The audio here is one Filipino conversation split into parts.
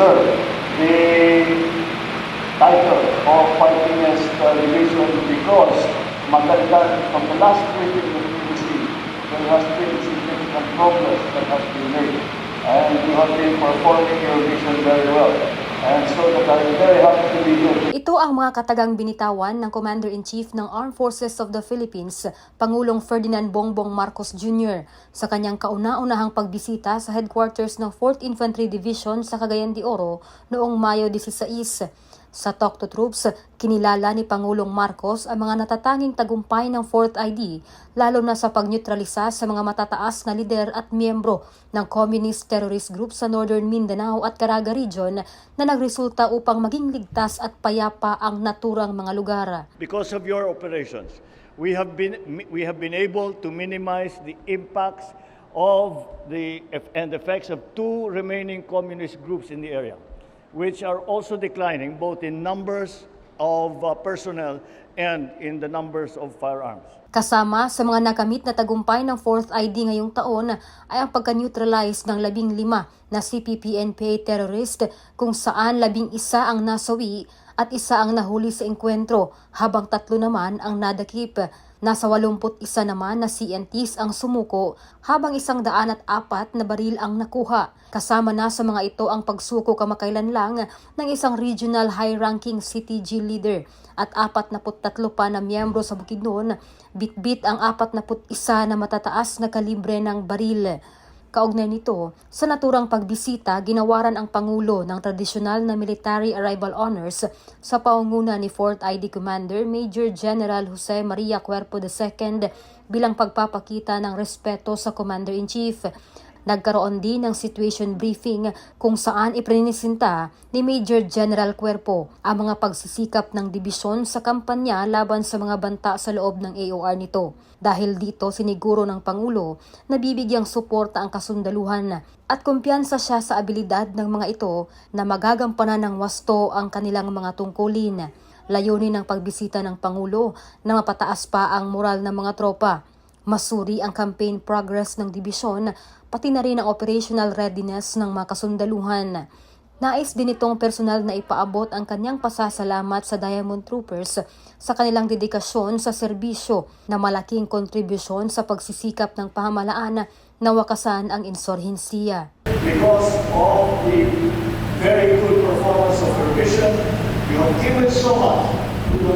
deserve the title of fightingest uh, division because from the last meeting of the PDC, there has been significant progress that has been made and you have been performing your mission very well. And so that I'm. Ito ang mga katagang binitawan ng Commander-in-Chief ng Armed Forces of the Philippines, Pangulong Ferdinand Bongbong Marcos Jr. sa kanyang kauna-unahang pagbisita sa headquarters ng 4th Infantry Division sa Cagayan de Oro noong Mayo 16. Sa Talk to Troops, kinilala ni Pangulong Marcos ang mga natatanging tagumpay ng 4th ID, lalo na sa pagnyutralisa sa mga matataas na lider at miyembro ng communist terrorist group sa Northern Mindanao at Caraga Region na nagresulta upang maging ligtas at payapa ang naturang mga lugar. because of your operations, we have been we have been able to minimize the impacts of the and effects of two remaining communist groups in the area, which are also declining both in numbers of uh, personnel and in the numbers of firearms. Kasama sa mga nakamit na tagumpay ng 4th ID ngayong taon ay ang pagka-neutralize ng labing lima na CPP-NPA terrorist kung saan labing isa ang nasawi at isa ang nahuli sa engkwentro habang tatlo naman ang nadakip. Nasa 81 naman na CNTs ang sumuko habang isang daan at apat na baril ang nakuha. Kasama na sa mga ito ang pagsuko kamakailan lang ng isang regional high-ranking CTG leader at 43 pa na miyembro sa Bukidnon, bitbit ang 41 na matataas na kalibre ng baril. Kaugnay nito, sa naturang pagbisita, ginawaran ang Pangulo ng tradisyonal na military arrival honors sa paunguna ni 4th ID Commander Major General Jose Maria Cuerpo II bilang pagpapakita ng respeto sa Commander-in-Chief. Nagkaroon din ng situation briefing kung saan iprinisinta ni Major General Cuerpo ang mga pagsisikap ng dibisyon sa kampanya laban sa mga banta sa loob ng AOR nito. Dahil dito siniguro ng Pangulo na bibigyang suporta ang kasundaluhan at kumpiyansa siya sa abilidad ng mga ito na magagampanan ng wasto ang kanilang mga tungkulin. Layunin ng pagbisita ng Pangulo na mapataas pa ang moral ng mga tropa Masuri ang campaign progress ng dibisyon, pati na rin ang operational readiness ng mga kasundaluhan. Nais din itong personal na ipaabot ang kanyang pasasalamat sa Diamond Troopers sa kanilang dedikasyon sa serbisyo na malaking kontribusyon sa pagsisikap ng pamahalaan na wakasan ang insurhensiya. because of the very good performance of your mission. You have given so much to the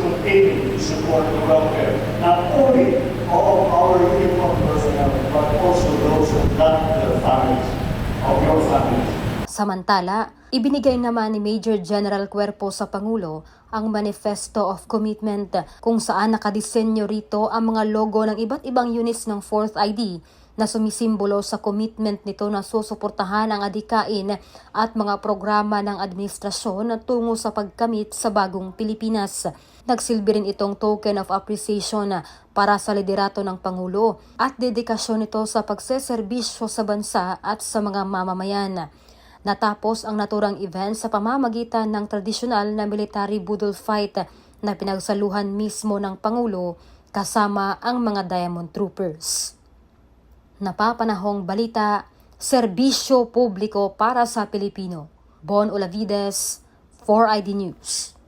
continue to support the welfare, not only of our uniformed personnel, but also those of not their families, of your families. Samantala, ibinigay naman ni Major General Cuerpo sa Pangulo ang Manifesto of Commitment kung saan nakadisenyo rito ang mga logo ng iba't ibang units ng 4th ID na sumisimbolo sa commitment nito na susuportahan ang adikain at mga programa ng administrasyon tungo sa pagkamit sa bagong Pilipinas. Nagsilbi rin itong token of appreciation para sa liderato ng Pangulo at dedikasyon nito sa pagseserbisyo sa bansa at sa mga mamamayan. Natapos ang naturang event sa pamamagitan ng tradisyonal na military budol fight na pinagsaluhan mismo ng Pangulo kasama ang mga Diamond Troopers. Napapanahong balita, serbisyo publiko para sa Pilipino. Bon Olavides, 4ID News.